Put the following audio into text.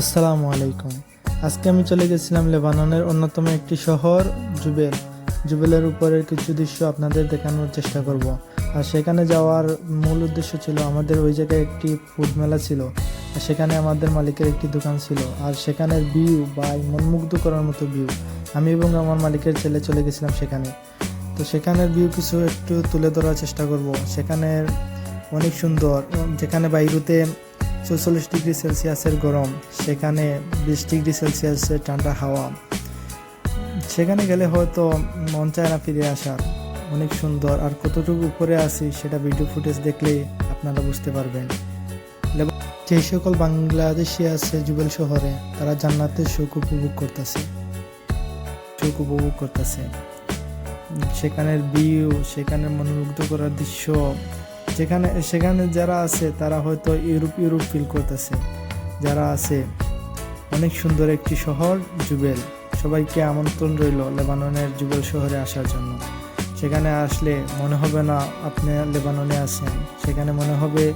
আসসালামু আলাইকুম। আজকে আমি চলে গেছিলাম লেবাননের অন্যতম একটি শহর, জুবেল। জুবেলের উপরের কিছু দৃশ্য আপনাদের দেখানোর চেষ্টা করব। আর সেখানে যাওয়ার মূল উদ্দেশ্য ছিল আমাদের ওই জায়গায় একটি ফুড মেলা ছিল। আর সেখানে আমাদের মালিকের একটি দোকান ছিল। আর সেখানের ভিউ বা মনমুগ্ধ করার মতো ভিউ। আমি এবং আমার মালিকের ছেলে চলে গেছিলাম সেখানে। তো সেখানের ভিউ কিছু একটু তুলে ধরার চেষ্টা করব। সেখানের অনেক সুন্দর, যেখানে বাইরুতে চৌচল্লিশ ডিগ্রি সেলসিয়াসের গরম, সেখানে বিশ ডিগ্রি সেলসিয়াসের ঠান্ডা হাওয়া। সেখানে গেলে হয়তো মন চায় না ফিরে আসার। অনেক সুন্দর। আর কতটুকু উপরে আছি সেটা ভিডিও ফুটেজ দেখলেই আপনারা বুঝতে পারবেন। যে সকল বাংলাদেশি আছে জুবেল শহরে, তারা জান্নাতের সুখ উপভোগ করতেছে। সুখ উপভোগ করতেছে। সেখানের ভিউ সেখানের মনোমুগ্ধ করার দৃশ্য যেখানে সেখানে যারা আছে, তারা হয়তো ইউরোপ ইউরোপ ফিল করতেছে। যারা আছে, অনেক সুন্দর একটি শহর, জুবেল। সবাইকে আমন্ত্রণ রইল লেবাননের জুবেল শহরে আসার জন্য। সেখানে আসলে মনে হবে না আপনি লেবাননে আছেন। সেখানে মনে হবে